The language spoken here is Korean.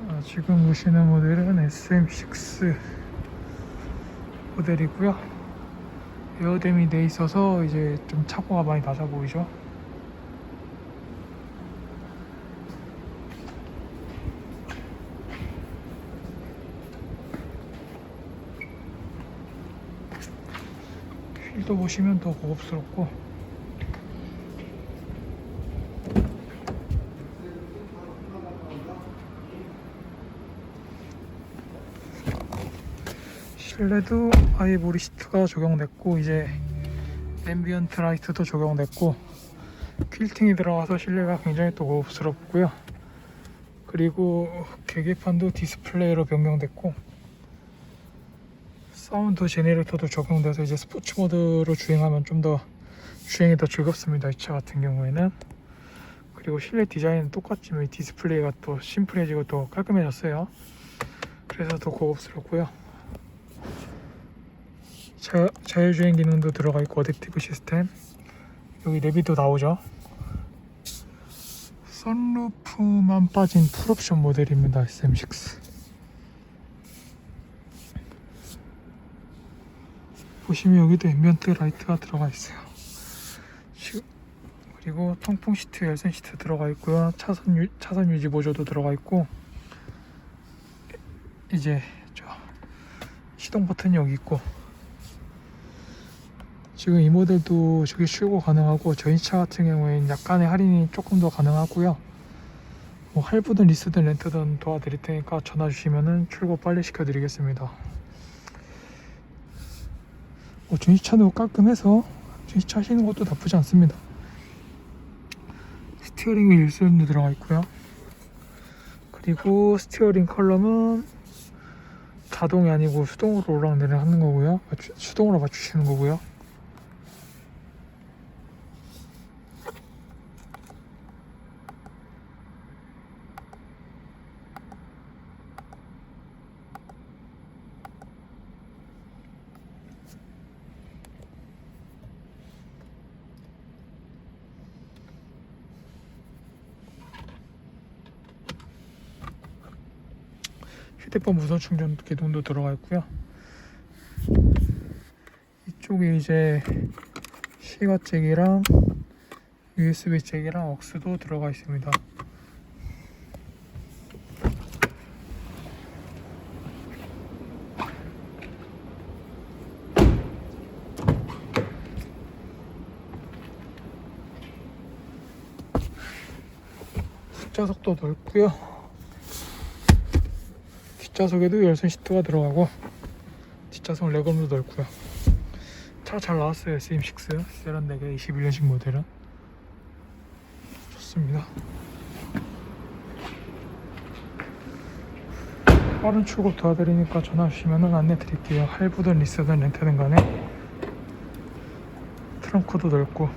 자, 지금 보시는 모델은 SM6 모델이고요. 에어댐이 돼 있어서 이제 좀 차고가 많이 낮아 보이죠. 휠도 보시면 더 고급스럽고 실내도 아이보리 시트가 적용됐고 이제 앰비언트 라이트도 적용됐고 퀼팅이 들어가서 실내가 굉장히 또 고급스럽고요. 그리고 계기판도 디스플레이로 변경됐고 사운드 제네레이터도 적용돼서 이제 스포츠 모드로 주행하면 좀 더 주행이 더 즐겁습니다. 이 차 같은 경우에는. 그리고 실내 디자인은 똑같지만 이 디스플레이가 또 심플해지고 또 깔끔해졌어요. 그래서 더 고급스럽고요 자, 자율주행 기능도 들어가 있고 어댑티브 시스템. 여기 내비도 나오죠? 선루프만 빠진 풀옵션 모델입니다 SM6 보시면 여기도 앰비언트 라이트가 들어가 있어요. 그리고 통풍 시트, 열선 시트 들어가 있고요. 차선, 유, 차선 유지 보조도 들어가 있고 이제 저 시동 버튼이 여기 있고 지금 이 모델도 저기 출고 가능하고 저희 차 같은 경우에는 약간의 할인이 조금 더 가능하고요. 뭐 할부든 리스든 렌트든 도와드릴 테니까 전화 주시면은 출고 빨리 시켜드리겠습니다. 뭐 전시차도 깔끔해서 전시차 하시는 것도 나쁘지 않습니다. 스티어링 휠 일수도 들어가 있고요. 그리고 스티어링 컬럼은 자동이 아니고 수동으로 올라내려 하는 거고요. 수동으로 맞추시는 거고요. 휴대폰 무선 충전 기능도 들어가 있고요. 이쪽에 이제 시가 잭이랑 USB 잭이랑 억스도 들어가 있습니다. 뒷좌석도 넓고요. 뒷좌석에도 열선 시트가 들어가고 뒷좌석 레그룸도 넓고요. 차 잘 나왔어요 SM6 세련되게 21년식 모델은. 좋습니다. 빠른 출고 도와드리니까 전화 주시면 안내 드릴게요. 할부든 리스든 렌트든 간에 트렁크도 넓고